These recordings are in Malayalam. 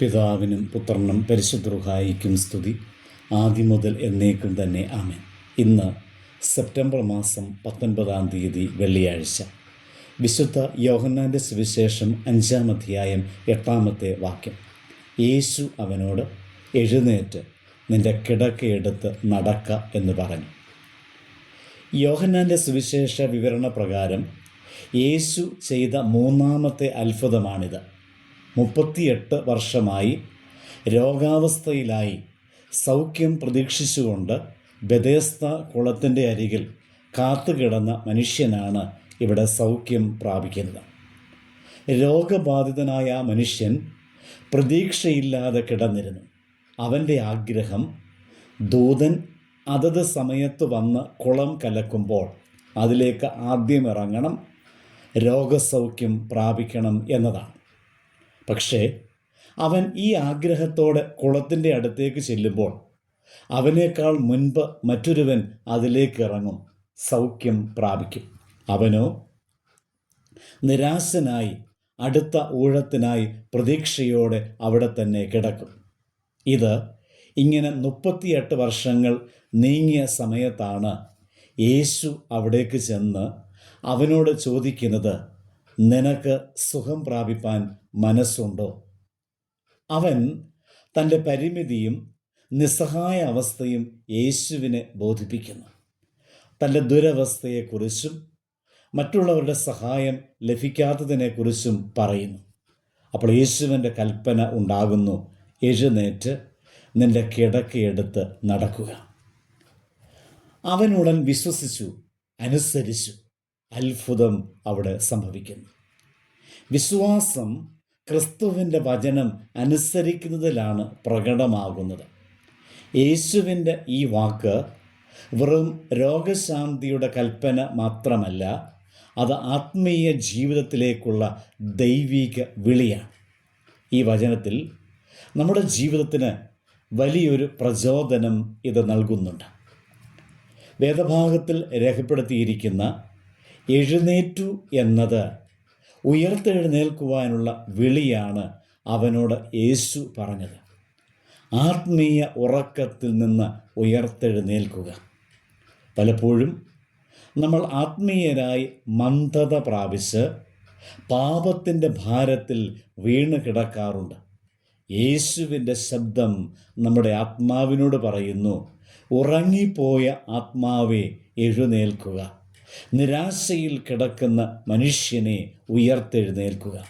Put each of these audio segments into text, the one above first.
പിതാവിനും പുത്രനും പരിശുദ്ധൃഹായിക്കും സ്തുതി. ആദ്യം മുതൽ എന്നേക്കും തന്നെ ആമേൻ. ഇന്ന് സെപ്റ്റംബർ മാസം പത്തൊൻപതാം തീയതി വെള്ളിയാഴ്ച. വിശുദ്ധ യോഹന്നാന്റെ സുവിശേഷം അഞ്ചാം അധ്യായം എട്ടാമത്തെ വാക്യം. യേശു അവനോട് എഴുന്നേറ്റ് നിന്റെ കിടക്കയെടുത്ത് നടക്ക എന്ന് പറഞ്ഞു. യോഹന്നാന്റെ സുവിശേഷ വിവരണ പ്രകാരം യേശു ചെയ്ത മൂന്നാമത്തെ അത്ഭുതമാണിത്. മുപ്പത്തിയെട്ട് വർഷമായി രോഗാവസ്ഥയിലായി. സൗഖ്യം പ്രതീക്ഷിച്ചുകൊണ്ട് ബദേസ്ത കുളത്തിന്റെ അരികിൽ കാത്തുകിടന്ന മനുഷ്യനാണ് ഇവിടെ സൗഖ്യം പ്രാപിക്കുന്നത്. രോഗബാധിതനായ മനുഷ്യൻ പ്രതീക്ഷയില്ലാതെ കിടന്നിരുന്നു. അവന്റെ ആഗ്രഹം ദൂതൻ അതത് സമയത്ത് വന്ന് കുളം കലക്കുമ്പോൾ അതിലേക്ക് ആദ്യം ഇറങ്ങണം രോഗസൗഖ്യം പ്രാപിക്കണം എന്നതാണ്. പക്ഷേ അവൻ ഈ ആഗ്രഹത്തോടെ കുളത്തിന്റെ അടുത്തേക്ക് ചെല്ലുമ്പോൾ അവനേക്കാൾ മുൻപ് മറ്റൊരുവൻ അതിലേക്ക് ഇറങ്ങും സൗഖ്യം പ്രാപിക്കും. അവനോ നിരാശനായി അടുത്ത ഊഴത്തിനായി പ്രതീക്ഷയോടെ അവിടെ തന്നെ കിടക്കും. ഇത് ഇങ്ങനെ മുപ്പത്തിയെട്ട് വർഷങ്ങൾ നീങ്ങിയ സമയത്താണ് യേശു അവിടേക്ക് ചെന്ന് അവനോട് ചോദിക്കുന്നത് നിനക്ക് സുഖം പ്രാപിപ്പാൻ മനസ്സുണ്ടോ? അവൻ തന്റെ പരിമിതിയും നിസ്സഹായ അവസ്ഥയും യേശുവിനെ ബോധിപ്പിക്കുന്നു. തന്റെ ദുരവസ്ഥയെക്കുറിച്ചും മറ്റുള്ളവരുടെ സഹായം ലഭിക്കാത്തതിനെക്കുറിച്ചും പറയുന്നു. അപ്പോൾ യേശുവിന്റെ കൽപ്പന ഉണ്ടാകുന്നു. എഴുന്നേറ്റ് നിന്റെ കിടക്കയെടുത്ത് നടക്കുക. അവനുടൻ വിശ്വസിച്ചു അനുസരിച്ചു. അത്ഭുതം അവിടെ സംഭവിക്കുന്നു. വിശ്വാസം ക്രിസ്തുവിന്റെ വചനം അനുസരിക്കുന്നതിലാണ് പ്രകടമാകുന്നത്. യേശുവിന്റെ ഈ വാക്ക് വെറും രോഗശാന്തിയുടെ കൽപ്പന മാത്രമല്ല അത് ആത്മീയ ജീവിതത്തിലേക്കുള്ള ദൈവിക വിളിയാണ്. ഈ വചനത്തിൽ നമ്മുടെ ജീവിതത്തിന് വലിയൊരു പ്രചോദനം ഇത് നൽകുന്നുണ്ട്. വേദഭാഗത്തിൽ രേഖപ്പെടുത്തിയിരിക്കുന്ന എഴുന്നേറ്റു എന്നത് ഉയർത്തെഴുന്നേൽക്കുവാനുള്ള വിളിയാണ് അവനോട് യേശു പറഞ്ഞത്. ആത്മീയ ഉറക്കത്തിൽ നിന്ന് ഉയർത്തെഴുന്നേൽക്കുക. പലപ്പോഴും നമ്മൾ ആത്മീയരായി മന്ദത പ്രാപിച്ച് പാപത്തിന്റെ ഭാരത്തിൽ വീണ് കിടക്കാറുണ്ട്. യേശുവിന്റെ ശബ്ദം നമ്മുടെ ആത്മാവിനോട് പറയുന്നു ഉറങ്ങിപ്പോയ ആത്മാവെ എഴുന്നേൽക്കുക. നിരാശയിൽ കിടക്കുന്ന മനുഷ്യനെ ഉയർത്തെഴുന്നേൽക്കുക.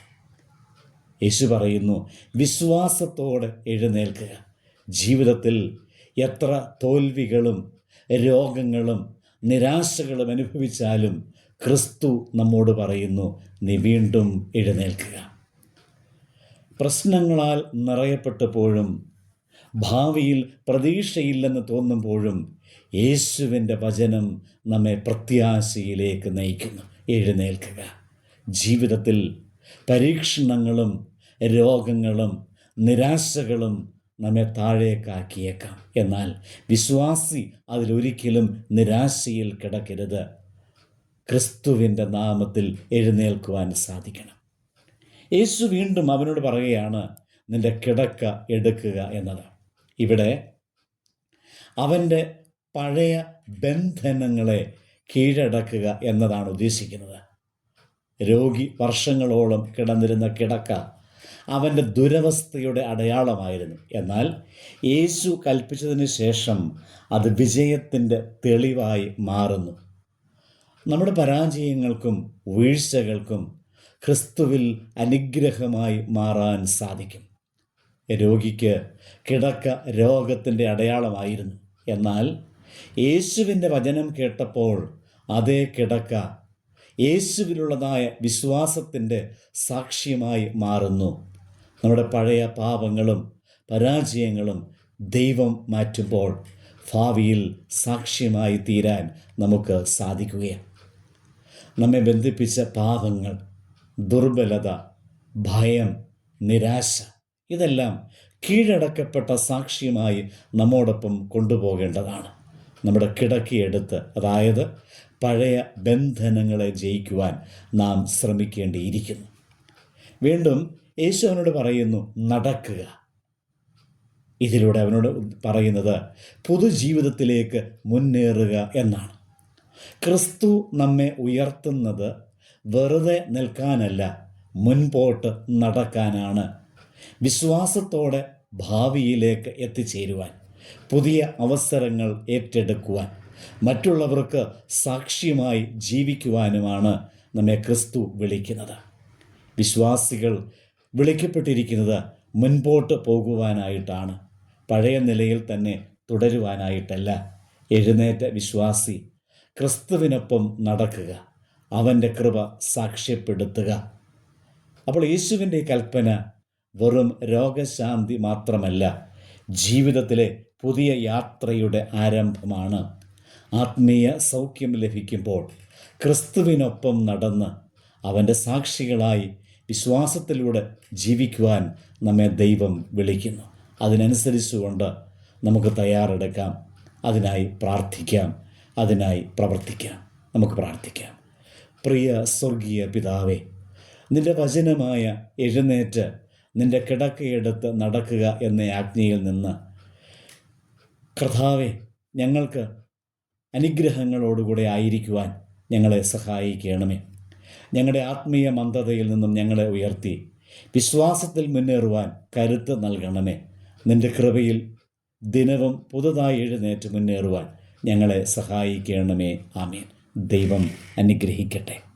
യേശു പറയുന്നു വിശ്വാസത്തോടെ എഴുന്നേൽക്കുക. ജീവിതത്തിൽ എത്ര തോൽവികളും രോഗങ്ങളും നിരാശകളും അനുഭവിച്ചാലും ക്രിസ്തു നമ്മോട് പറയുന്നു നീ വീണ്ടും എഴുന്നേൽക്കുക. പ്രശ്നങ്ങളാൽ നിറയപ്പെട്ടപ്പോഴും ഭാവിയിൽ പ്രതീക്ഷയില്ലെന്ന് തോന്നുമ്പോഴും യേശുവിന്റെ വചനം നമ്മെ പ്രത്യാശയിലേക്ക് നയിക്കുന്നു. എഴുന്നേൽക്കുക. ജീവിതത്തിൽ പരീക്ഷണങ്ങളും രോഗങ്ങളും നിരാശകളും നമ്മെ താഴേക്കാക്കിയേക്കാം. എന്നാൽ വിശ്വാസി അതിലൊരിക്കലും നിരാശയിൽ കിടക്കരുത്. ക്രിസ്തുവിന്റെ നാമത്തിൽ എഴുന്നേൽക്കുവാൻ സാധിക്കണം. യേശു വീണ്ടും അവനോട് പറയുകയാണ് നിന്റെ കിടക്ക എടുക്കുക എന്നത്. ഇവിടെ അവന്റെ പഴയ ബന്ധനങ്ങളെ കീഴടക്കുക എന്നതാണ് ഉദ്ദേശിക്കുന്നത്. രോഗി വർഷങ്ങളോളം കിടന്നിരുന്ന കിടക്ക അവന്റെ ദുരവസ്ഥയുടെ അടയാളമായിരുന്നു. എന്നാൽ യേശു കൽപ്പിച്ചതിന് ശേഷം അത് വിജയത്തിന്റെ തെളിവായി മാറുന്നു. നമ്മുടെ പരാജയങ്ങൾക്കും വീഴ്ചകൾക്കും ക്രിസ്തുവിൽ അനുഗ്രഹമായി മാറാൻ സാധിക്കും. രോഗിക്ക് കിടക്ക രോഗത്തിന്റെ അടയാളമായിരുന്നു. എന്നാൽ യേശുവിന്റെ വചനം കേട്ടപ്പോൾ അതേ കിടക്ക യേശുവിലുള്ളതായ വിശ്വാസത്തിന്റെ സാക്ഷ്യമായി മാറുന്നു. നമ്മുടെ പഴയ പാപങ്ങളും പരാജയങ്ങളും ദൈവം മാറ്റുമ്പോൾ ഭാവിയിൽ സാക്ഷ്യമായി തീരാൻ നമുക്ക് സാധിക്കുകയാണ്. നമ്മെ ബന്ധിപ്പിച്ച പാപങ്ങൾ ദുർബലത ഭയം നിരാശ ഇതെല്ലാം കീഴടക്കപ്പെട്ട സാക്ഷ്യമായി നമ്മോടൊപ്പം കൊണ്ടുപോകേണ്ടതാണ്. നമ്മുടെ കിടക്കിയെടുത്ത് അതായത് പഴയ ബന്ധനങ്ങളെ ജയിക്കുവാൻ നാം ശ്രമിക്കേണ്ടിയിരിക്കുന്നു. വീണ്ടും യേശു അവനോട് പറയുന്നു നടക്കുക. ഇതിലൂടെ അവനോട് പറയുന്നത് പുതുജീവിതത്തിലേക്ക് മുന്നേറുക എന്നാണ്. ക്രിസ്തു നമ്മെ ഉയർത്തുന്നത് വെറുതെ നിൽക്കാനല്ല മുൻപോട്ട് നടക്കാനാണ് വിശ്വാസത്തോടെ ഭാവിയിലേക്ക് എത്തിച്ചേരുവാൻ പുതിയ അവസരങ്ങൾ ഏറ്റെടുക്കുവാൻ മറ്റുള്ളവർക്ക് സാക്ഷ്യമായി ജീവിക്കുവാനുമാണ് നമ്മെ ക്രിസ്തു വിളിക്കുന്നത്. വിശ്വാസികൾ വിളിക്കപ്പെട്ടിരിക്കുന്നത് മുൻപോട്ട് പോകുവാനായിട്ടാണ് പഴയ നിലയിൽ തന്നെ തുടരുവാനായിട്ടല്ല. എഴുന്നേറ്റ വിശ്വാസി ക്രിസ്തുവിനൊപ്പം നടക്കുക അവന്റെ കൃപ സാക്ഷ്യപ്പെടുത്തുക. അപ്പോൾ യേശുവിന്റെ കൽപ്പന വെറും രോഗശാന്തി മാത്രമല്ല ജീവിതത്തിലെ പുതിയ യാത്രയുടെ ആരംഭമാണ്. ആത്മീയ സൗഖ്യം ലഭിക്കുമ്പോൾ ക്രിസ്തുവിനൊപ്പം നടന്ന് അവന്റെ സാക്ഷികളായി വിശ്വാസത്തിലൂടെ ജീവിക്കുവാൻ നമ്മെ ദൈവം വിളിക്കുന്നു. അതിനനുസരിച്ചുകൊണ്ട് നമുക്ക് തയ്യാറെടുക്കാം അതിനായി പ്രാർത്ഥിക്കാം അതിനായി പ്രവർത്തിക്കാം. നമുക്ക് പ്രാർത്ഥിക്കാം. പ്രിയ സ്വർഗീയ പിതാവേ നിന്റെ വചനമായ എഴുന്നേറ്റ് നിന്റെ കിടക്കയെടുത്ത് നടക്കുക എന്ന ആജ്ഞയിൽ നിന്ന് കർത്താവെ ഞങ്ങൾക്ക് അനുഗ്രഹങ്ങളോടുകൂടെ ആയിരിക്കുവാൻ ഞങ്ങളെ സഹായിക്കണമേ. ഞങ്ങളുടെ ആത്മീയ മന്ദതയിൽ നിന്നും ഞങ്ങളെ ഉയർത്തി വിശ്വാസത്തിൽ മുന്നേറുവാൻ കരുത്ത് നൽകണമേ. നിന്റെ കൃപയിൽ ദിനവും പുതുതായി എഴുന്നേറ്റ് മുന്നേറുവാൻ ഞങ്ങളെ സഹായിക്കണമേ. ആമീൻ. ദൈവം അനുഗ്രഹിക്കട്ടെ.